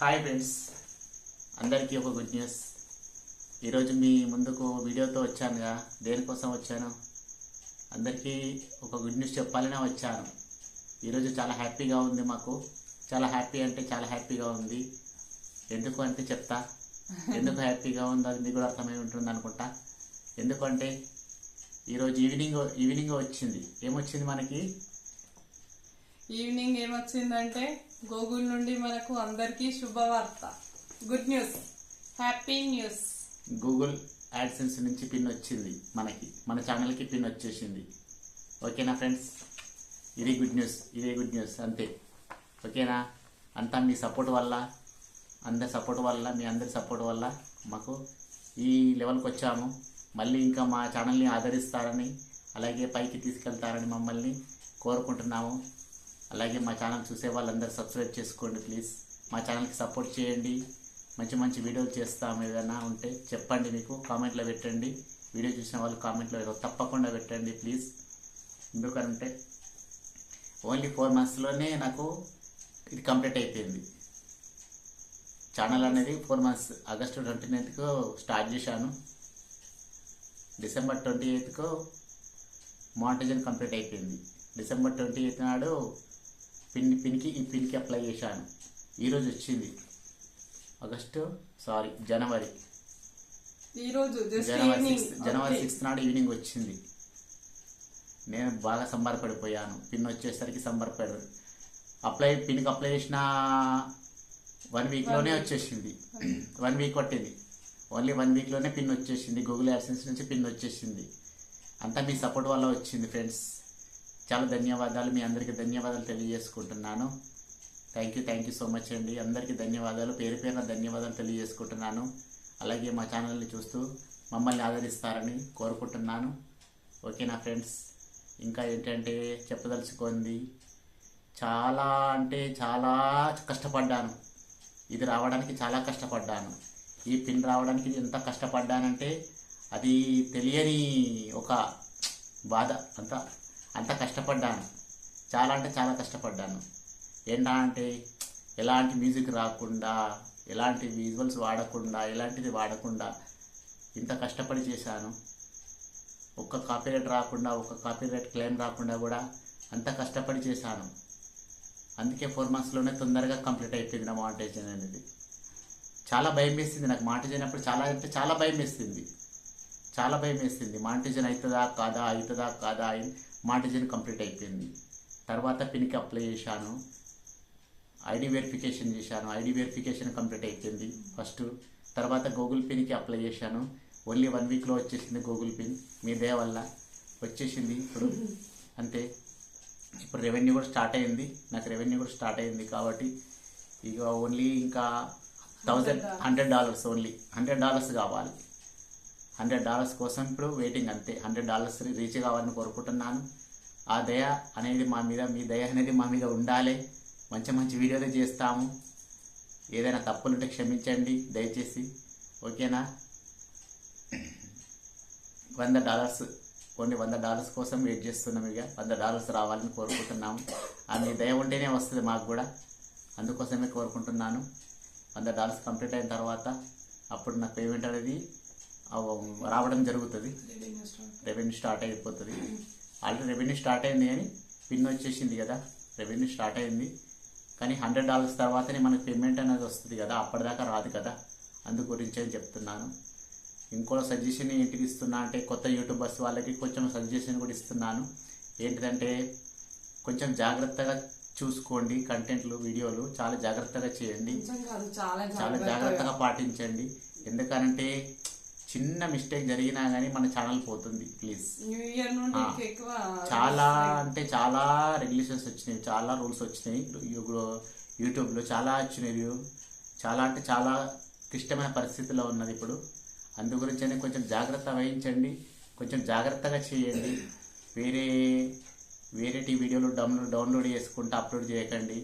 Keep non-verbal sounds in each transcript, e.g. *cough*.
Hi friends అందరికీ ఒక good news ఈరోజు మీ ముందుకు వీడియోతో వచ్చానుగా. దేనికోసం వచ్చాను? అందరికీ ఒక గుడ్ న్యూస్ చెప్పాలనే వచ్చాను. ఈరోజు చాలా హ్యాపీగా ఉంది మాకు. చాలా హ్యాపీ అంటే చాలా హ్యాపీగా ఉంది. ఎందుకు అంటే చెప్తా. *laughs* ఎందుకు హ్యాపీగా ఉందో అది మీకు కూడా అర్థమై ఉంటుంది అనుకుంటా. ఎందుకంటే ఈరోజు ఈవినింగ్ ఈవినింగ్ వచ్చింది. ఏమొచ్చింది మనకి? ఈవినింగ్ ఏమొచ్చిందంటే గూగుల్ నుండి మనకు అందరికీ శుభవార్త. Good news happy news Google AdSense నుంచి పిన్ వచ్చింది మనకి. మన ఛానల్కి పిన్ వచ్చేసింది. ఓకేనా ఫ్రెండ్స్? ఇది గుడ్ న్యూస్ ఇదే గుడ్ న్యూస్ అంతే. ఓకేనా? అంతా మీ సపోర్ట్ వల్ల అందరి సపోర్ట్ వల్ల మీ అందరి సపోర్ట్ వల్ల మాకు ఈ లెవెల్కి వచ్చాము. మళ్ళీ ఇంకా మా ఛానల్ని ఆదరిస్తారని అలాగే పైకి తీసుకెళ్తారని మమ్మల్ని కోరుకుంటున్నాము. అలాగే మా ఛానల్ చూసే వాళ్ళందరూ సబ్స్క్రైబ్ చేసుకోండి ప్లీజ్. మా ఛానల్కి సపోర్ట్ చేయండి. మంచి మంచి వీడియోలు చేస్తాము ఏదైనా ఉంటే చెప్పండి మీకు కామెంట్లో పెట్టండి. వీడియో చూసిన వాళ్ళు కామెంట్లో తప్పకుండా పెట్టండి ప్లీజ్. ఎందుకంటే ఓన్లీ ఫోర్ మంత్స్లోనే నాకు ఇది కంప్లీట్ అయిపోయింది. ఛానల్ అనేది ఫోర్ మంత్స్ ఆగస్టు ట్వంటీ నైన్త్కు స్టార్ట్ చేశాను. డిసెంబర్ ట్వంటీ ఎయిత్కు మానిటైజన్ కంప్లీట్ అయిపోయింది. డిసెంబర్ ట్వంటీ ఎయిత్ నాడు పిన్ పిన్కి ఈ పిన్కి అప్లై చేశాను. ఈరోజు వచ్చింది. ఆగస్టు సారీ జనవరి ఈరోజు జనవరి సిక్స్త్ జనవరి సిక్స్త్ నాడు ఈవినింగ్ వచ్చింది. నేను బాగా సంబరపడిపోయాను. పిన్ వచ్చేసరికి సంబరపడ అప్లై పిన్కి అప్లై చేసిన వన్ వీక్లోనే వచ్చేసింది. వన్ వీక్ పట్టింది. ఓన్లీ వన్ వీక్లోనే పిన్ వచ్చేసింది. గూగుల్ యాడ్సెన్స్ నుంచి పిన్ వచ్చేసింది. అంతా మీ సపోర్ట్ వల్ల వచ్చింది ఫ్రెండ్స్ చాలా ధన్యవాదాలు. మీ అందరికీ ధన్యవాదాలు తెలియజేసుకుంటున్నాను. Thank you thank you so much అండి. అందరికీ ధన్యవాదాలు. పేరు పేరున ధన్యవాదాలు తెలియజేసుకుంటున్నాను. అలాగే మా ఛానల్ని చూస్తూ మమ్మల్ని ఆదరిస్తారని కోరుకుంటున్నాను. ఓకేనా ఫ్రెండ్స్ ఇంకా ఏంటంటే చెప్పదలుచుకుంది చాలా అంటే చాలా కష్టపడ్డాను. ఇది రావడానికి చాలా కష్టపడ్డాను. ఈ పిన్ రావడానికి ఎంత కష్టపడ్డానంటే అది తెలియని ఒక బాధ అంత అంత కష్టపడ్డాను. చాలా అంటే చాలా కష్టపడ్డాను. ఏంటా అంటే ఎలాంటి మ్యూజిక్ రాకుండా ఎలాంటి విజువల్స్ వాడకుండా ఎలాంటిది వాడకుండా ఇంత కష్టపడి చేశాను. ఒక్క కాపీరైట్ రాకుండా ఒక్క కాపీరైట్ క్లెయిమ్ రాకుండా కూడా అంత కష్టపడి చేశాను. అందుకే ఫోర్ మంత్స్లోనే తొందరగా కంప్లీట్ అయిపోయింది నా మాంటేజన్ అనేది. చాలా భయం వేసింది నాకు. మానిటైజేషన్ అప్పుడు చాలా అంటే చాలా భయం వేసింది. చాలా భయం వేసింది. మానిటైజేషన్ అవుతుందా కాదా? అవుతుందా కాదా? మా డిజైన్ కంప్లీట్ అయిపోయింది. తర్వాత పిన్కి అప్లై చేశాను. ఐడి వెరిఫికేషన్ చేశాను. ఐడి వెరిఫికేషన్ కంప్లీట్ అయిపోయింది ఫస్ట్. తర్వాత గూగుల్ పిన్కి అప్లై చేశాను. ఓన్లీ వన్ వీక్లో వచ్చేసింది గూగుల్ పిన్. మీ దయ వల్ల వచ్చేసింది ఇప్పుడు. అంతే. ఇప్పుడు రెవెన్యూ కూడా స్టార్ట్ అయింది. నాకు రెవెన్యూ కూడా స్టార్ట్ అయింది కాబట్టి ఇక ఓన్లీ ఇంకా thousand hundred dollars only. Hundred dollars కావాలి. హండ్రెడ్ డాలర్స్ కోసం ఇప్పుడు వెయిటింగ్ అంతే. హండ్రెడ్ డాలర్స్ రీచ్ కావాలని కోరుకుంటున్నాను. ఆ దయ అనేది మా మీద మీ దయ అనేది మా మీద ఉండాలి. మంచి మంచి వీడియోలు చేస్తాము. ఏదైనా తప్పులుంటే క్షమించండి దయచేసి. ఓకేనా? వంద డాలర్స్ కొన్ని వంద డాలర్స్ కోసం వెయిట్ చేస్తున్నాం ఇక. వంద డాలర్స్ రావాలని కోరుకుంటున్నాము. ఆ మీ దయ ఉంటేనే వస్తుంది మాకు కూడా. అందుకోసమే కోరుకుంటున్నాను. వంద డాలర్స్ కంప్లీట్ అయిన తర్వాత అప్పుడు నాకు పేమెంట్ అనేది రావడం జరుగుతుంది. రెవెన్యూ స్టార్ట్ అయిపోతుంది. ఆల్రెడీ రెవెన్యూ స్టార్ట్ అయింది కానీ పిన్ వచ్చేసింది కదా. రెవెన్యూ స్టార్ట్ అయింది. కానీ హండ్రెడ్ డాలర్స్ తర్వాతనే మనకి పేమెంట్ అనేది వస్తుంది కదా. అప్పటిదాకా రాదు కదా. అందు గురించి అని చెప్తున్నాను. ఇంకో సజెషన్ ఏంటికి ఇస్తున్నా అంటే కొత్త యూట్యూబర్స్ వాళ్ళకి కొంచెం సజెషన్ కూడా ఇస్తున్నాను. ఏంటిదంటే కొంచెం జాగ్రత్తగా చూసుకోండి కంటెంట్లు వీడియోలు చాలా జాగ్రత్తగా చేయండి. చాలా జాగ్రత్తగా పాటించండి. ఎందుకనంటే చిన్న మిస్టేక్ జరిగినా కానీ మన ఛానల్ పోతుంది ప్లీజ్ చాలా అంటే చాలా రెగ్యులేషన్స్ వచ్చినాయి చాలా రూల్స్ వచ్చినాయి. యూట్యూబ్లో చాలా వచ్చినాయి చాలా అంటే చాలా క్లిష్టమైన పరిస్థితిలో ఉన్నది ఇప్పుడు. అందు గురించనే కొంచెం జాగ్రత్త వహించండి కొంచెం జాగ్రత్తగా చేయండి. వేరే వేరేటి వీడియోలు డౌన్లోడ్ డౌన్లోడ్ చేసుకుంటూ అప్లోడ్ చేయకండి.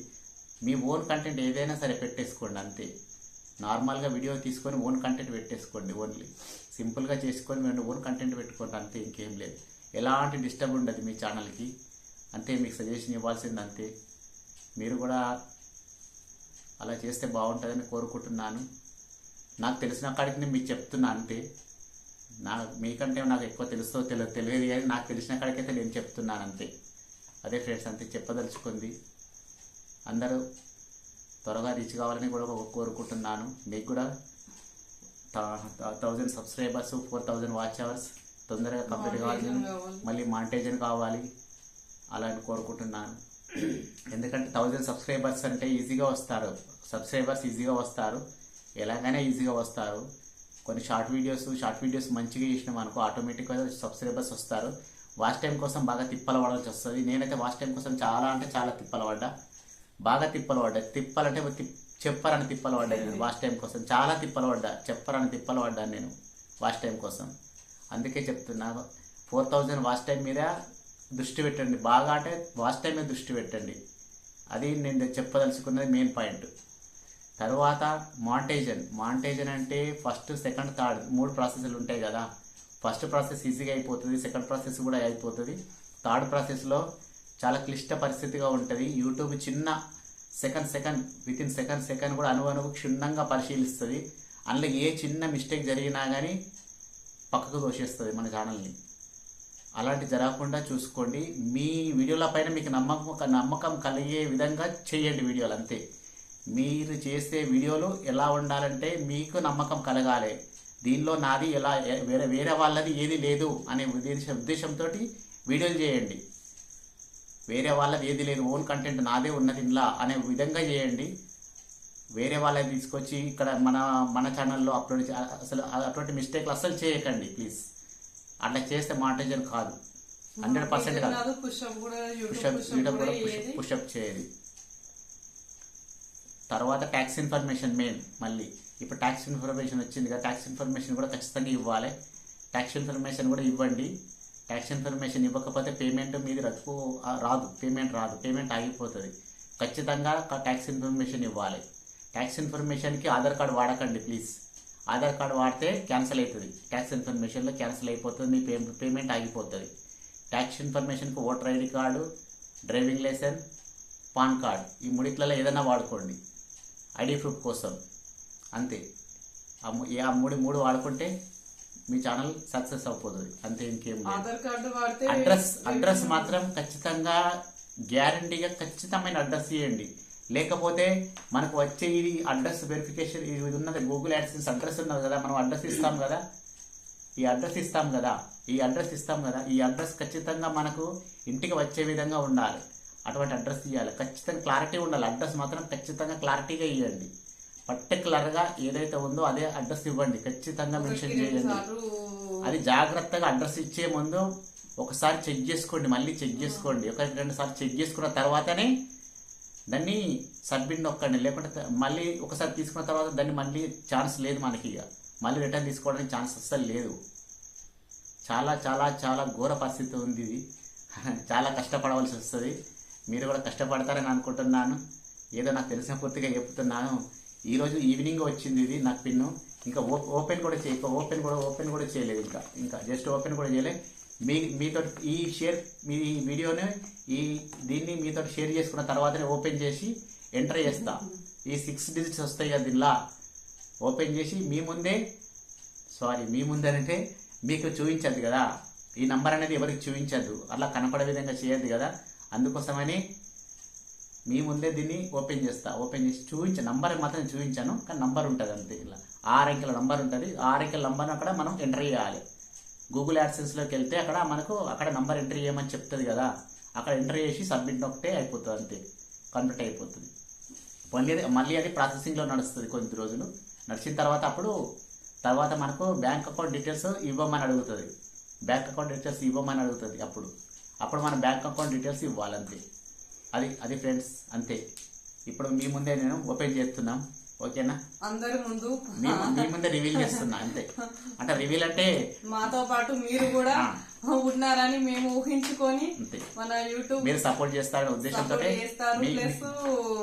మీ ఓన్ కంటెంట్ ఏదైనా సరే పెట్టేసుకోండి అంతే. నార్మల్గా వీడియో తీసుకొని ఓన్ కంటెంట్ పెట్టేసుకోండి ఓన్లీ. సింపుల్గా చేసుకొని మీరు ఓన్ కంటెంట్ పెట్టుకోండి అంతే ఇంకేం లేదు. ఎలాంటి డిస్టర్బ్ ఉండదు మీ ఛానల్కి. అంతే మీకు సజెషన్ ఇవ్వాల్సింది అంతే. మీరు కూడా అలా చేస్తే బాగుంటుందని కోరుకుంటున్నాను. నాకు తెలిసిన కాడికి నేను మీకు చెప్తున్నా అంతే. నా మీకంటే నాకు ఎక్కువ తెలుస్తో తెలియదు తెలియదు కానీ నాకు తెలిసిన కాడికైతే నేను చెప్తున్నాను అంతే. అదే ఫ్రెండ్స్ అంతే చెప్పదలుచుకుంది. అందరూ త్వరగా రీచ్ కావాలని కూడా కోరుకుంటున్నాను. మీకు కూడా thousand subscribers four thousand watch hours తొందరగా కంప్లీట్ కావాలి. మళ్ళీ మానిటైజన్ కావాలి. అలా అని కోరుకుంటున్నాను. ఎందుకంటే థౌజండ్ సబ్స్క్రైబర్స్ అంటే ఈజీగా వస్తారు. సబ్స్క్రైబర్స్ ఈజీగా వస్తారు. ఎలాగైనా ఈజీగా వస్తారు. కొన్ని షార్ట్ వీడియోస్ షార్ట్ వీడియోస్ మంచిగా చేసినాం అనుకో ఆటోమేటిక్గా సబ్స్క్రైబర్స్ వస్తారు. వాచ్ టైం కోసం బాగా తిప్పలు పడాల్సి వస్తుంది. నేనైతే వాచ్ టైం కోసం చాలా అంటే చాలా తిప్పలు పడ్డా బాగా తిప్పలు పడ్డా తిప్పాలంటే తిప్- చెప్పరని తిప్పలు పడ్డాయి నేను వాష్ టైం కోసం. చాలా తిప్పలు పడ్డా చెప్పరని తిప్పలు పడ్డాను నేను వాష్ టైం కోసం. అందుకే చెప్తున్నా ఫోర్ థౌజండ్ వాష్ టైం మీద దృష్టి పెట్టండి. బాగా అంటే వాష్ టైం మీద దృష్టి పెట్టండి. అది నేను చెప్పదలుచుకున్నది మెయిన్ పాయింట్. తర్వాత మాంటేజన్ మాంటేజన్ అంటే ఫస్ట్ సెకండ్ థర్డ్ మూడు ప్రాసెస్లు ఉంటాయి కదా. ఫస్ట్ ప్రాసెస్ ఈజీగా అయిపోతుంది సెకండ్ ప్రాసెస్ కూడా అయిపోతుంది. థర్డ్ ప్రాసెస్లో చాలా క్లిష్ట పరిస్థితిగా ఉంటుంది. యూట్యూబ్ చిన్న second second within second second కూడా అనువనువు క్షుణ్ణంగా పరిశీలిస్తుంది. అందులో ఏ చిన్న మిస్టేక్ జరిగినా కానీ పక్కకు దోషేస్తుంది మన ఛానల్ని అలాంటి జరగకుండా చూసుకోండి. మీ వీడియోల పైన మీకు నమ్మకం నమ్మకం కలిగే విధంగా చేయండి వీడియోలు అంతే. మీరు చేసే వీడియోలు ఎలా ఉండాలంటే మీకు నమ్మకం కలగాలి. దీనిలో నాది ఎలా వేరే వేరే వాళ్ళది ఏది లేదు అనే ఉద్దేశ ఉద్దేశంతో వీడియోలు చేయండి. వేరే వాళ్ళది ఏది లేదు ఓన్ కంటెంట్ నాదే ఉన్నది ఇలా అనే విధంగా చేయండి. వేరే వాళ్ళని తీసుకొచ్చి ఇక్కడ మన మన ఛానల్లో అప్లోడ్ అసలు అటువంటి మిస్టేక్లు అస్సలు చేయకండి ప్లీజ్ అట్లా చేస్తే మాటేజన్ కాదు. హండ్రెడ్ పర్సెంట్ కాదు. పుషప్ కూడా యూట్యూబ్ పుషప్ కూడా చేయదు తర్వాత ట్యాక్స్ ఇన్ఫర్మేషన్ మెయిన్ మళ్ళీ. ఇప్పుడు ట్యాక్స్ ఇన్ఫర్మేషన్ వచ్చింది కదా ట్యాక్స్ ఇన్ఫర్మేషన్ కూడా ఖచ్చితంగా ఇవ్వాలి. ట్యాక్స్ ఇన్ఫర్మేషన్ కూడా ఇవ్వండి. ట్యాక్స్ ఇన్ఫర్మేషన్ ఇవ్వకపోతే పేమెంట్ మీది రద్దు రాదు. పేమెంట్ రాదు. పేమెంట్ ఆగిపోతుంది. ఖచ్చితంగా ట్యాక్స్ ఇన్ఫర్మేషన్ ఇవ్వాలి. ట్యాక్స్ ఇన్ఫర్మేషన్కి ఆధార్ కార్డు వాడకండి ప్లీజ్ ఆధార్ కార్డు వాడితే క్యాన్సిల్ అవుతుంది ట్యాక్స్ ఇన్ఫర్మేషన్లో క్యాన్సిల్ అయిపోతుంది మీ పే పేమెంట్ ఆగిపోతుంది tax ఇన్ఫర్మేషన్కి voter ID card driving licence PAN card. ఈ మూడిట్లలో ఏదైనా వాడుకోండి. ఐడి ప్రూఫ్ కోసం. అంతే. ఆ ఆ మూడు మూడు వాడుకుంటే మీ ఛానల్ సక్సెస్ అయిపోతుంది అంతే ఇంకేం అడ్రస్ అడ్రస్ మాత్రం ఖచ్చితంగా గ్యారంటీగా ఖచ్చితమైన అడ్రస్ ఇవ్వండి లేకపోతే మనకు వచ్చే ఇది అడ్రస్ వెరిఫికేషన్ ఇది ఉన్నది గూగుల్ యాడ్సెన్స్ అడ్రస్ ఉన్నది కదా మనం అడ్రస్ ఇస్తాం కదా. ఈ అడ్రస్ ఇస్తాం కదా. ఈ అడ్రస్ ఇస్తాం కదా. ఈ అడ్రస్ ఖచ్చితంగా మనకు ఇంటికి వచ్చే విధంగా ఉండాలి. అటువంటి అడ్రస్ ఇవ్వాలి ఖచ్చితంగా క్లారిటీ ఉండాలి. అడ్రస్ మాత్రం ఖచ్చితంగా క్లారిటీగా ఇవ్వండి పర్టికులర్గా ఏదైతే ఉందో అదే అడ్రస్ ఇవ్వండి. ఖచ్చితంగా మెన్షన్ చేయండి. అది జాగ్రత్తగా అడ్రస్ ఇచ్చే ముందు ఒకసారి చెక్ చేసుకోండి. మళ్ళీ చెక్ చేసుకోండి. ఒకటి రెండు సార్లు చెక్ చేసుకున్న తర్వాతనే దాన్ని సబ్మిట్ నొక్కండి. లేకుంటే మళ్ళీ ఒకసారి తీసుకున్న తర్వాత దాన్ని మళ్ళీ ఛాన్స్ లేదు మనకి ఇక. మళ్ళీ రిటర్న్ తీసుకోవడానికి ఛాన్స్ అస్సలు లేదు. చాలా చాలా చాలా ఘోర పరిస్థితి ఉంది ఇది. *laughs* చాలా కష్టపడవలసి వస్తుంది. మీరు కూడా కష్టపడతారని అనుకుంటున్నాను. ఏదో నాకు తెలిసిన పూర్తిగా చెప్తున్నాను. ఈరోజు ఈవినింగ్ వచ్చింది ఇది నాకు పిన్ను. ఇంకా ఓ- ఓపెన్ కూడా చేయ ఓపెన్ కూడా ఓపెన్ కూడా చేయలేదు ఇంకా. ఇంకా జస్ట్ ఓపెన్ కూడా చేయలేదు మీ మీతో ఈ షేర్ మీ ఈ వీడియోని ఈ దీన్ని మీతో షేర్ చేసుకున్న తర్వాతనే ఓపెన్ చేసి ఎంటర్ చేస్తా. ఈ సిక్స్ డిజిట్స్ వస్తాయి కదా దీనిలా. ఓపెన్ చేసి మీ ముందే సారీ మీ ముందరంటే మీకు చూపించద్దు కదా. ఈ నంబర్ అనేది ఎవరికి చూపించద్దు. అలా కనపడే విధంగా చేయొద్దు కదా. అందుకోసమని మీ ముందే దీన్ని ఓపెన్ చేస్తా. ఓపెన్ చేసి చూపించి నంబర్ మాత్రం చూపించాను కానీ నంబర్ ఉంటుంది అంతే ఇలా. ఆరు అంకెల నంబర్ ఉంటుంది. ఆరు అంకెల నంబర్ అక్కడ మనం ఎంటర్ చేయాలి. గూగుల్ యాడ్సెన్స్లోకి వెళ్తే అక్కడ మనకు అక్కడ నంబర్ ఎంటర్ చేయమని చెప్తుంది కదా. అక్కడ ఎంటర్ చేసి సబ్మిట్ ఒకటే అయిపోతుంది అంతే. కంప్లీట్ అయిపోతుంది. మళ్ళీ అది- మళ్ళీ అది ప్రాసెసింగ్లో నడుస్తుంది కొద్ది రోజులు. నడిచిన తర్వాత అప్పుడు తర్వాత మనకు బ్యాంక్ అకౌంట్ డీటెయిల్స్ ఇవ్వమని అడుగుతుంది. బ్యాంక్ అకౌంట్ డీటెయిల్స్ ఇవ్వమని అడుగుతుంది అప్పుడు. అప్పుడు మన బ్యాంక్ అకౌంట్ డీటెయిల్స్ ఇవ్వాలంతే. అది అది ఫ్రెండ్స్ అంతే. ఇప్పుడు మీ ముందే నేను ఓపెన్ చేస్తున్నాం. ఓకేనా? అందరి ముందు. మీ ముందే రివీల్ చేస్తున్నా అంతే. అంటే రివీల్ అంటే మాతో పాటు మీరు కూడా. ఉన్నారని మేము ఊహించుకొని మన యూట్యూబ్ మీరు సపోర్ట్ చేస్తారనే ఉద్దేశంతో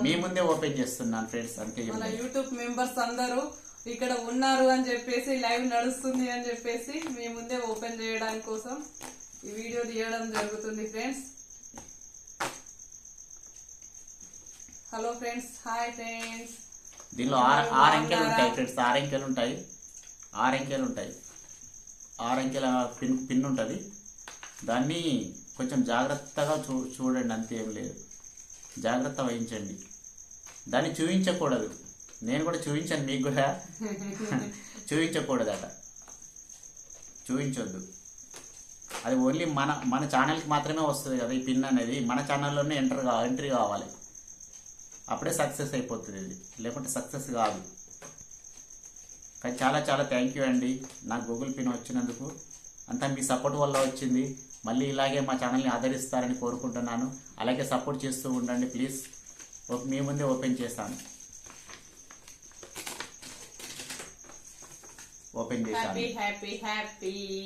మీ ముందే ఓపెన్ చేస్తున్నాను ఫ్రెండ్స్ అంతే మన యూట్యూబ్ మెంబర్స్ అందరూ ఇక్కడ ఉన్నారు అని చెప్పేసి లైవ్ నడుస్తుంది అని చెప్పేసి మీ ముందే ఓపెన్ చేయడానికి కోసం ఈ వీడియో తీయడం జరుగుతుంది friends hello friends hi friends దీనిలో ఆరు అంకెలు ఉంటాయి ఫ్రెండ్స్ ఆరు అంకెలు ఉంటాయి. ఆరు అంకెలు ఉంటాయి. ఆరు అంకెల పిన్ పిన్ ఉంటుంది. దాన్ని కొంచెం జాగ్రత్తగా చూ చూడండి అంతే లేదు. జాగ్రత్త వహించండి. దాన్ని చూపించకూడదు. నేను కూడా చూపించాను మీకు కూడా. *laughs* చూపించకూడదట. చూపించొద్దు. అది ఓన్లీ మన మన ఛానల్కి మాత్రమే వస్తుంది కదా ఈ పిన్ అనేది. మన ఛానల్లోనే ఎంటర్ కా ఎంట్రీ కావాలి. అప్పుడే సక్సెస్ అయిపోతుంది ఇది. లేకుంటే సక్సెస్ కాదు. కానీ చాలా చాలా థ్యాంక్ యూ అండి. నాకు గూగుల్ పిన్ వచ్చినందుకు. అంతా మీ సపోర్ట్ వల్ల వచ్చింది. మళ్ళీ ఇలాగే మా ఛానల్ని ఆదరిస్తారని కోరుకుంటున్నాను. అలాగే సపోర్ట్ చేస్తూ ఉండండి ప్లీజ్. మీ ముందే ఓపెన్ చేస్తాను ఓపెన్ చేశాను.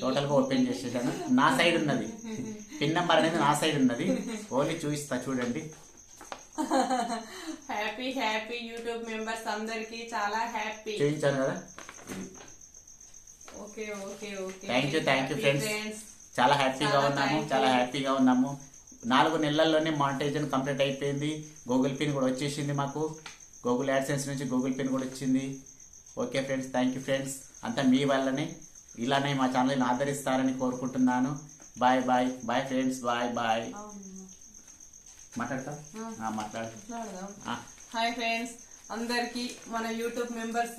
టోటల్గా ఓపెన్ చేసేసాను. నా సైడ్ ఉన్నది. పిన్ నెంబర్ అనేది నా సైడ్ ఉన్నది. ఓన్లీ చూపిస్తా చూడండి. *laughs* హ్యాపీ హ్యాపీ యూట్యూబ్ మెంబర్స్ అందరికి చాలా హ్యాపీ చూపించాను కదా? Okay okay okay. You, thank you, friends. Friends చాలా హ్యాపీగా ఉన్నాము చాలా. హ్యాపీగా ఉన్నాము. నాలుగు నెలల్లోనే మానిటైజేషన్ కంప్లీట్ అయిపోయింది. గూగుల్ పిన్ కూడా వచ్చేసింది మాకు. గూగుల్ యాడ్సెన్స్ నుంచి గూగుల్ పిన్ కూడా వచ్చింది. Okay friends thank you friends అంతా మీ వల్లనే ఇలానే మా ఛానల్ని ఆదరిస్తారని కోరుకుంటున్నాను. Bye bye bye friends bye bye మాట్లాడతా? హాయ్ ఫ్రెండ్స్ అందరికి మన యూట్యూబ్ మెంబర్స్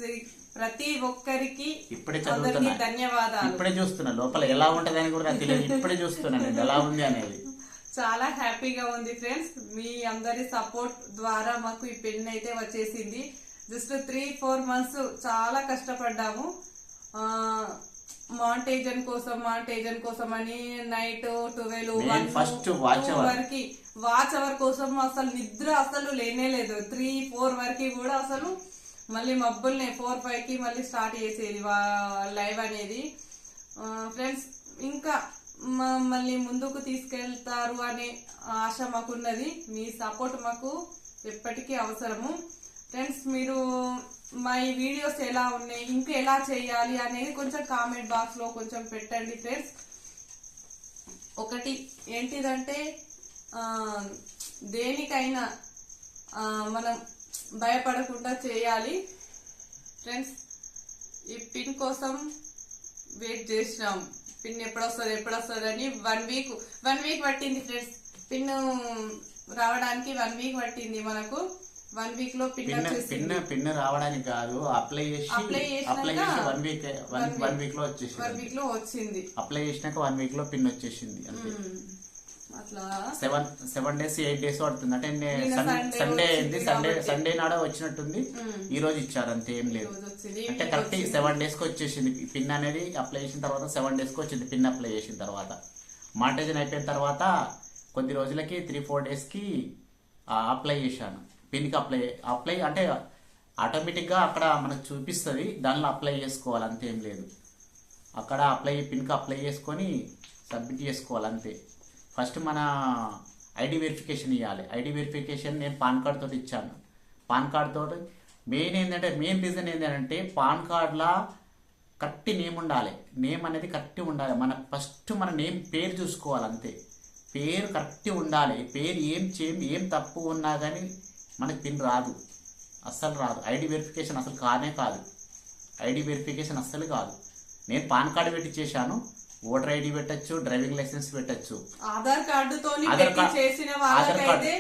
ప్రతి ఒక్కరికి ఇప్పుడే చదువుతున్నా. ధన్యవాదాలు. ఇప్పుడే చూస్తున్నా. లోపల ఎలా ఉంటదని కూడా నాకు తెలియదు. ఇప్పుడే చూస్తున్నా నేను. ఎలా ఉంది అనేది. చాలా హ్యాపీగా ఉంది ఫ్రెండ్స్. మీ అందరి సపోర్ట్ ద్వారా మాకు ఈ పెన్ అయితే వచ్చేసింది. జస్ట్ త్రీ ఫోర్ మంత్స్ చాలా కష్టపడ్డాము. మాంటేజన్ కోసం మాంటేజన్ కోసం అని night twelve one watch hour. వరకు వాచ్ అవర్ కోసం అసలు నిద్ర అసలు లేనే లేదు. త్రీ ఫోర్ వరకు కూడా అసలు మళ్ళీ మబ్బుల్ని ఫోర్ ఫైవ్కి మళ్ళీ స్టార్ట్ చేసేది లైవ్ అనేది. ఫ్రెండ్స్ ఇంకా మమ్మల్ని ముందుకు తీసుకెళ్తారు అనే ఆశ మాకున్నది. మీ సపోర్ట్ మాకు ఎప్పటికీ అవసరము. ఫ్రెండ్స్ మీరు మా ఈ వీడియోస్ ఎలా ఉన్నాయి ఇంకా ఎలా చేయాలి అనేది కొంచెం కామెంట్ బాక్స్లో కొంచెం పెట్టండి ఫ్రెండ్స్ ఒకటి ఏంటిదంటే దేనికైనా మనం భయపడకుండా చేయాలి. ఫ్రెండ్స్ ఈ పిన్ కోసం వెయిట్ చేసినాం. పిన్ ఎప్పుడొస్తుంది ఎప్పుడొస్తుంది అని వన్ వీక్ వన్ వీక్ పట్టింది ఫ్రెండ్స్ పిన్ రావడానికి వన్ వీక్ పట్టింది మనకు. వన్ వీక్లో పిన్ పిన్ పిన్ రావడానికి కాదు అప్లై చేసి అప్లై చేసి వన్ వీక్ వన్ వన్. వీక్లో వన్ వచ్చేసింది వీక్లో వచ్చింది. అప్లై చేసినాక వన్ వీక్లో పిన్ వచ్చేసింది అంతే. అట్లా. Seven seven days eight days పడుతుంది. అంటే సండే అయింది. సండే. సండే నాడ వచ్చినట్టుంది. ఈ రోజు ఇచ్చారు అంతే ఏం లేదు. అంటే కరెక్ట్. సెవెన్ డేస్కి వచ్చేసింది. పిన్ అనేది అప్లై చేసిన తర్వాత సెవెన్ డేస్కి వచ్చింది. పిన్ అప్లై చేసిన తర్వాత. మాంటేజన్ అయిపోయిన తర్వాత కొద్ది రోజులకి త్రీ ఫోర్ డేస్కి అప్లై చేశాను. పిన్కి అప్లై అప్లై అంటే ఆటోమేటిక్గా అక్కడ మనకు చూపిస్తుంది దానిలో అప్లై చేసుకోవాలి అంతేం లేదు. అక్కడ అప్లై పిన్కి అప్లై చేసుకొని సబ్మిట్ చేసుకోవాలి అంతే. ఫస్ట్ మన ఐడి వెరిఫికేషన్ ఇవ్వాలి ఐడి వెరిఫికేషన్ నేను పాన్ కార్డ్తో ఇచ్చాను. పాన్ కార్డ్తో మెయిన్ ఏంటంటే మెయిన్ రీజన్ ఏంటంటే పాన్ కార్డ్లా కరెక్ట్ నేమ్ ఉండాలి. నేమ్ అనేది కరెక్ట్ ఉండాలి. మన ఫస్ట్ మన నేమ్ పేరు చూసుకోవాలి అంతే. పేరు కరెక్ట్ ఉండాలి. పేరు ఏం చేయం ఏం తప్పు ఉన్నా కానీ మనకి పిన్ రాదు. అస్సలు రాదు. ఐడి వెరిఫికేషన్ అసలు కానే కాదు. ఐడి వెరిఫికేషన్ అస్సలు కాదు. నేను పాన్ కార్డు పెట్టి చేశాను ఓటర్ ఐడి పెట్టచ్చు డ్రైవింగ్ లైసెన్స్ పెట్టచ్చు. ఆధార్ కార్డుతో చేసిన వాళ్ళకైతే.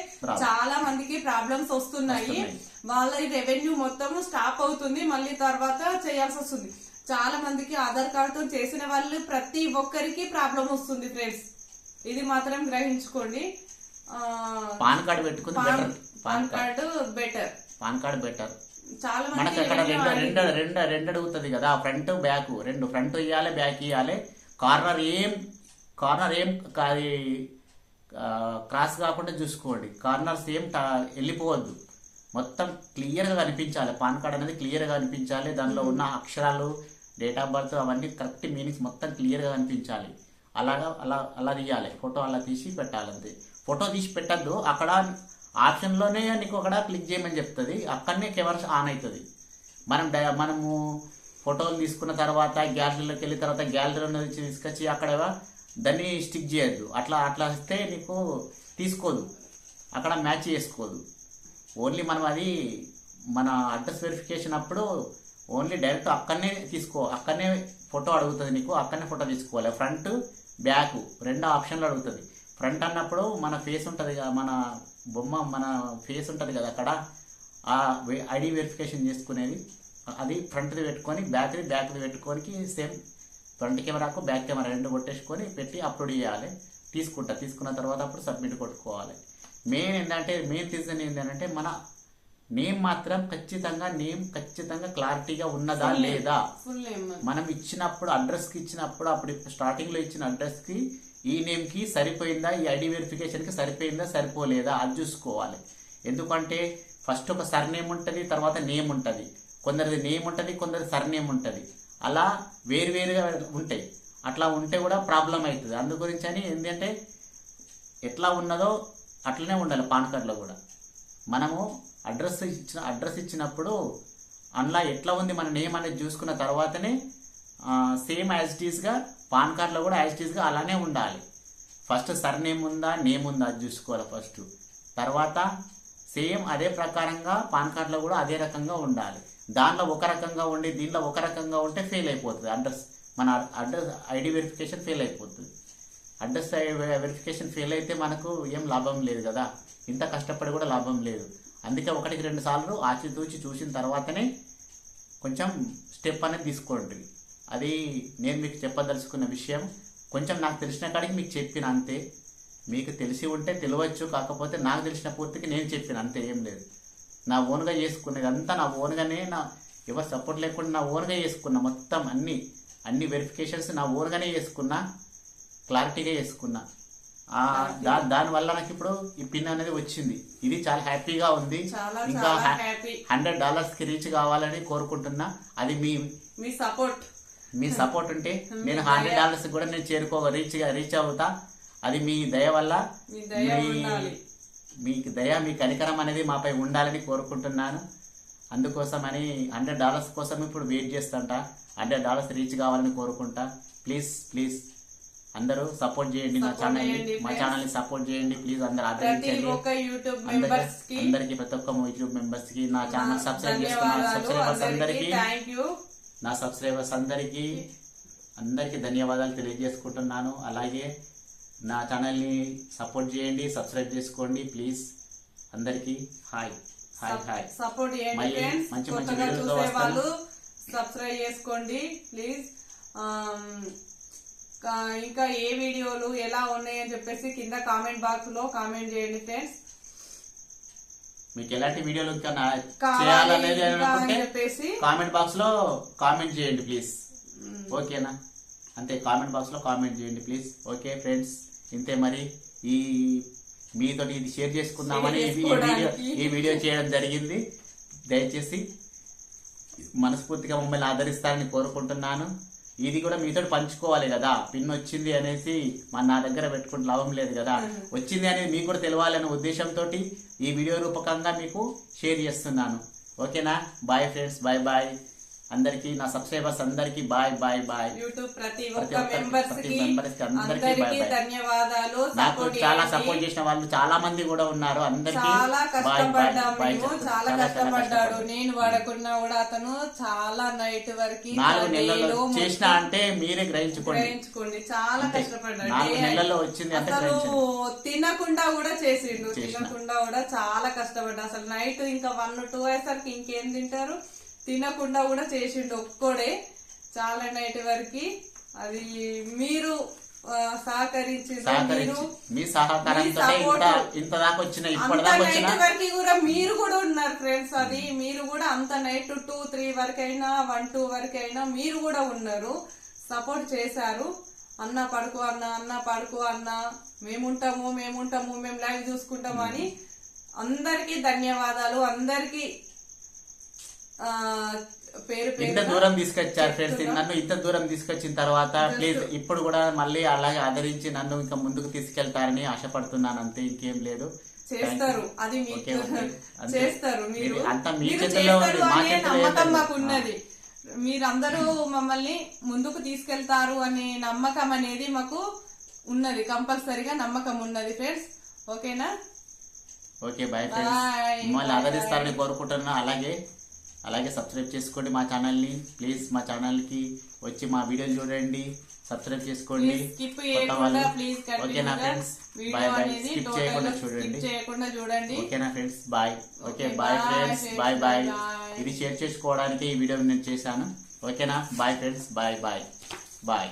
చాలా మందికి ప్రాబ్లమ్స్ వస్తున్నాయి. వాళ్ళ రెవెన్యూ మొత్తం స్టాప్ అవుతుంది. మళ్ళీ తర్వాత చేయాల్సి వస్తుంది. చాలా మందికి ఆధార్ కార్డుతో చేసిన వాళ్ళు ప్రతి ఒక్కరికి ప్రాబ్లం వస్తుంది ఫ్రెండ్స్ ఇది మాత్రం గ్రహించుకోండి. పాన్ కార్డు పెట్టుకుంది PAN better. PAN card. Better. PAN card better. చాలా మనకి అక్కడ రెండు. రెండు రెండు రెండు అడుగుతుంది కదా ఫ్రంట్ బ్యాక్ రెండు ఫ్రంట్ ఇవ్వాలి బ్యాక్ ఇవ్వాలి కార్నర్ ఏం కార్నర్ ఏం క్రాస్ కాకుండా చూసుకోండి. కార్నర్స్ ఏం వెళ్ళిపోవద్దు. మొత్తం క్లియర్గా కనిపించాలి. పాన్ కార్డ్ అనేది క్లియర్గా కనిపించాలి. దానిలో ఉన్న అక్షరాలు డేట్ ఆఫ్ బర్త్ అవన్నీ కరెక్ట్ మీనింగ్స్ మొత్తం క్లియర్గా కనిపించాలి. అలాగా అలా అలా తీయాలి. ఫోటో అలా తీసి పెట్టాలంతే. ఫోటో తీసి పెట్టద్దు. అక్కడ ఆప్షన్లోనే నీకు అక్కడ క్లిక్ చేయమని చెప్తుంది. అక్కడనే కెమెరాస్ ఆన్ అవుతుంది మనం డై- మనము ఫోటోలు తీసుకున్న తర్వాత గ్యాలరీలోకి వెళ్ళిన తర్వాత గ్యాలరీలో నుంచి తీసుకొచ్చి అక్కడ దాన్ని స్టిక్ చేయొద్దు. అట్లా అట్లా వస్తే నీకు తీసుకోదు. అక్కడ మ్యాచ్ చేసుకోదు. ఓన్లీ మనం అది మన అడ్రస్ వెరిఫికేషన్ అప్పుడు ఓన్లీ డైరెక్ట్ అక్కడనే తీసుకో అక్కడనే ఫోటో అడుగుతుంది నీకు. అక్కడనే ఫోటో తీసుకోవాలి. ఫ్రంట్ బ్యాక్ రెండు ఆప్షన్లు అడుగుతుంది. ఫ్రంట్ అన్నప్పుడు మన ఫేస్ ఉంటుంది కదా మన బొమ్మ మన ఫేస్ ఉంటుంది కదా అక్కడ. ఆ ఐడి వెరిఫికేషన్ చేసుకునేది. అది ఫ్రంట్ది పెట్టుకొని బ్యాక్ది బ్యాక్ది పెట్టుకొని సేమ్ ఫ్రంట్ కెమెరాకు బ్యాక్ కెమెరా రెండు కొట్టేసుకొని పెట్టి అప్లోడ్ చేయాలి. తీసుకుంటా తీసుకున్న తర్వాత అప్పుడు సబ్మిట్ కొట్టుకోవాలి. మెయిన్ ఏంటంటే మెయిన్ రీజన్ ఏంటంటే మన నేమ్ మాత్రం ఖచ్చితంగా నేమ్ ఖచ్చితంగా క్లారిటీగా ఉన్నదా లేదా? మనం ఇచ్చినప్పుడు అడ్రస్కి ఇచ్చినప్పుడు అప్పుడు స్టార్టింగ్లో ఇచ్చిన అడ్రస్కి ఈ నేమ్కి సరిపోయిందా? ఈ ఐడి వెరిఫికేషన్కి సరిపోయిందా? సరిపోలేదా? అది చూసుకోవాలి. ఎందుకంటే ఫస్ట్ ఒక సర్నేమ్ ఉంటుంది తర్వాత నేమ్ ఉంటుంది. కొందరిది నేమ్ ఉంటుంది కొందరిది సర్నేమ్ ఉంటుంది. అలా వేరు వేరుగా ఉంటాయి. అట్లా ఉంటే కూడా ప్రాబ్లం అవుతుంది. అందు గురించి అని ఏంటంటే ఎట్లా ఉన్నదో అట్లనే ఉండాలి పాన్ కార్డులో కూడా. మనము అడ్రస్ ఇచ్చిన అడ్రస్ ఇచ్చినప్పుడు అందులో ఎట్లా ఉంది మన నేమ్ అనేది చూసుకున్న తర్వాతనే సేమ్ యాజిటీస్గా పాన్ కార్డులో కూడా యాజిటీస్గా అలానే ఉండాలి. ఫస్ట్ సర్ నేమ్ ఉందా నేమ్ ఉందా అది చూసుకోవాలి ఫస్ట్ తర్వాత సేమ్ అదే ప్రకారంగా పాన్ కార్డులో కూడా అదే రకంగా ఉండాలి. దానిలో ఒక రకంగా ఉండి దీనిలో ఒక రకంగా ఉంటే ఫెయిల్ అయిపోతుంది. అడ్రస్ మన అడ్రస్ ఐడి వెరిఫికేషన్ ఫెయిల్ అయిపోతుంది. అడ్రస్ వెరిఫికేషన్ ఫెయిల్ అయితే మనకు ఏం లాభం లేదు కదా. ఇంత కష్టపడి కూడా లాభం లేదు. అందుకే ఒకటికి రెండు సార్లు ఆచితూచి చూసిన తర్వాతనే కొంచెం స్టెప్ అనేది తీసుకోండి. అది నేను మీకు చెప్పదలుచుకున్న విషయం. కొంచెం నాకు తెలిసిన కాడికి మీకు చెప్పిన అంతే. మీకు తెలిసి ఉంటే తెలియవచ్చు కాకపోతే నాకు తెలిసిన పూర్తికి నేను చెప్పిన అంతే ఏం లేదు. నా ఓన్గా చేసుకునేది అంతా నా ఓన్గానే నా ఎవరు సపోర్ట్ లేకుండా నా ఓన్గా చేసుకున్నా మొత్తం అన్ని అన్ని వెరిఫికేషన్స్ నా ఓన్గానే చేసుకున్నా క్లారిటీగా చేసుకున్నా. దా దానివల్ల నాకు ఇప్పుడు ఈ పిన్ అనేది వచ్చింది. ఇది చాలా హ్యాపీగా ఉంది. ఇంకా హండ్రెడ్ డాలర్స్కి రీచ్ కావాలని కోరుకుంటున్నా. అది మీ మీ సపోర్ట్. మీ సపోర్ట్ ఉంటే నేను హండ్రెడ్ డాలర్స్ కూడా నేను చేరుకో రీచ్ రీచ్ అవుతా. అది మీ దయ వల్ల మీ దయ మీ- ఉండాలి. మీకు దయ మీ కనికరం అనేది మాపై ఉండాలని కోరుకుంటున్నాను. అందుకోసమని హండ్రెడ్ డాలర్స్ కోసం ఇప్పుడు వెయిట్ చేస్తుంట. హండ్రెడ్ డాలర్స్ రీచ్ కావాలని కోరుకుంటా. Please please. అందరూ సపోర్ట్ చేయండి నా Support ఛానల్ మా. ఛానల్ని సపోర్ట్ చేయండి ప్లీజ్ అందరు ఆదరించండి. అందరికి ప్రతి ఒక్క యూట్యూబ్ మెంబర్స్కి నా ఛానల్ సబ్స్క్రైబ్ చేసుకున్న సబ్స్క్రైబర్స్ అందరికి నా సబ్స్క్రైబర్స్ అందరికి అందరికి ధన్యవాదాలు తెలియజేసుకుంటున్నాను. అలాగే నా ఛానల్ని సపోర్ట్ చేయండి సబ్స్క్రైబ్ చేసుకోండి ప్లీజ్ అందరికి హాయ్ హాయ్ హాయ్ సపోర్ట్ చేయండి మంచి మంచి. వాళ్ళు సబ్స్క్రైబ్ చేసుకోండి ప్లీజ్ ఇంకా ఏ వీడియోలు ఎలా ఉన్నాయని చెప్పేసి కింద కామెంట్ బాక్స్లో కామెంట్ చేయండి ఫ్రెండ్స్. మీకు ఎలాంటి వీడియోలు చేయాలనేది అనుకుంటే అని కామెంట్ బాక్స్లో కామెంట్ చేయండి ప్లీజ్. ఓకేనా? అంతే కామెంట్ బాక్స్లో కామెంట్ చేయండి ప్లీజ్. ఓకే ఫ్రెండ్స్ ఇంతే మరి. ఈ మీతో ఇది షేర్ చేసుకుందామని వీడియో. ఈ వీడియో చేయడం జరిగింది. దయచేసి మనస్ఫూర్తిగా మమ్మల్ని ఆదరిస్తారని కోరుకుంటున్నాను. ఇది కూడా మీతో పంచుకోవాలి కదా. పిన్ వచ్చింది అనేసి మన నా దగ్గర పెట్టుకుంటే లాభం లేదు కదా. వచ్చింది అనేది మీకు కూడా తెలవాలనే ఉద్దేశంతో ఈ వీడియో రూపకంగా మీకు షేర్ చేస్తున్నాను. ఓకేనా? బాయ్ ఫ్రెండ్స్ బాయ్ బాయ్ అందరికీ నా సబ్స్క్రైబర్స్ అందరికీ బాయ్ బాయ్ బాయ్ యూట్యూబ్ ప్రతి ఒక్క మెంబర్స్కి అందరికీ. ధన్యవాదాలు నాకు చాలా. సపోర్ట్ చేసిన వాళ్ళు చాలా మంది కూడా ఉన్నారు అందరికీ చాలా కష్టపడ్డాము. చాలా కష్టపడ్డాడు. నేను పడకున్నా కూడా అతను చాలా నైట్ వరకు నాలుగు నెలల్లో డేలో చేసిన అంటే మీరే గ్రహించుకోండి గ్రహించుకోండి చాలా. కష్టపడ్డాడు నాలుగు నెలల్లో వచ్చింది అసలు తినకుండా కూడా చేసిండు. తినకుండా కూడా చాలా కష్టపడ్డా అసలు నైట్ ఇంకా వన్ టూ అయ్యేసరికి ఇంకేం తింటారు తినకుండా కూడా చేసిండు ఒక్కోడే చాలా నైట్ వరకు. అది మీరు మీ సహకారంతో ఇంత దాకా వచ్చిన ఇప్పటిదాకా వచ్చిన వరకు కూడా మీరు కూడా ఉన్నారు ఫ్రెండ్స్ అది. మీరు కూడా అంత నైట్ టూ త్రీ వరకు అయినా వన్ టూ వరకు అయినా మీరు కూడా ఉన్నారు. సపోర్ట్ చేశారు. అన్న పడుకో అన్న అన్న పడుకో అన్న మేముంటాము మేముంటాము మేము లైవ్ చూసుకుంటాము అని అందరికి ధన్యవాదాలు. అందరికి పేరు ఇంత దూరం తీసుకొచ్చారు ఫ్రెండ్స్ నన్ను ఇంత దూరం తీసుకొచ్చిన తర్వాత ప్లీజ్ ఇప్పుడు కూడా మళ్ళీ అలాగే ఆదరించి నన్ను ఇంకా ముందుకు తీసుకెళ్తారని ఆశపడుతున్నాను అంతే ఇంకేం లేదు. చేస్తారు. అది. *laughs* చేస్తారు. మీరు అంతా మీ. మాకు ఉన్నది. మీరందరూ మమ్మల్ని ముందుకు తీసుకెళ్తారు అనే నమ్మకం అనేది మాకు ఉన్నది. కంపల్సరిగా నమ్మకం ఉన్నది ఫ్రెండ్స్ ఓకేనా ఓకే బాయ్ ఫ్రెండ్స్. మిమ్మల్ని ఆదరిస్తారని కోరుకుంటున్నా. అలాగే అలాగే సబ్స్క్రైబ్ చేసుకోండి మా ఛానల్ని ప్లీజ్ మా ఛానల్కి వచ్చి మా వీడియోలు చూడండి. సబ్స్క్రైబ్ చేసుకోండి. ఓకేనా ఫ్రెండ్స్ బాయ్ బాయ్ స్కిప్ చేయకుండా చూడండి. ఓకేనా friends bye okay bye friends bye bye. ఇది షేర్ చేసుకోవడానికి ఈ వీడియో నేను చేశాను. ఓకేనా bye friends bye bye bye